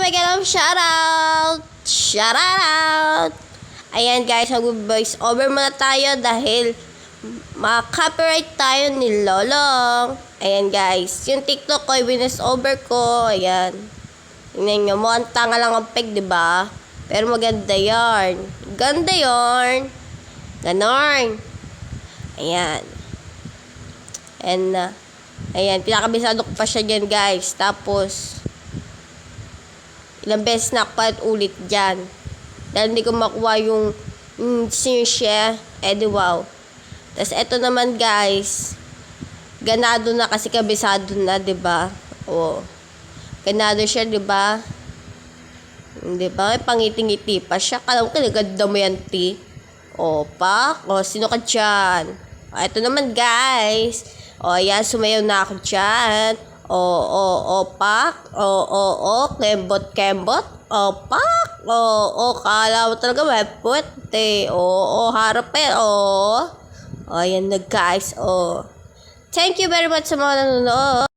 mega love shoutout! Shoutout! Ayan guys, mag-voice over muna tayo dahil ma-copyright tayo ni Lolong. Ayan guys, yung TikTok ko, i-voice over ko. Ayan. Tingnan nyo, mukhang tanga lang ang peg, di ba? Pero maganda yarn. Ganda yarn. Ganon. Ayan. And, uh, ayan, pinakabisado ko pa siya dyan, guys. Tapos, ilang beses na palit ulit dyan. Dahil hindi ko makuha yung mm, siya. Eh, di wow. Tapos, eto naman, guys. Ganado na kasi kabisado na, di ba? Oo. Ganado siya, di ba? Di ba? May pangiti-ngiti pa siya. Kala ko kinaganda mo yan, ti. O, pak. O, sino ka dyan? O, eto naman, guys. O, yan, sumayaw na ako dyan. O, o, o, pak. O, o, o, kembot, kembot. O, pak. O, o, kala mo talaga may puwete. O, o, harap eh. O, o, yan na, guys. O, thank you very much sa mga nanonood.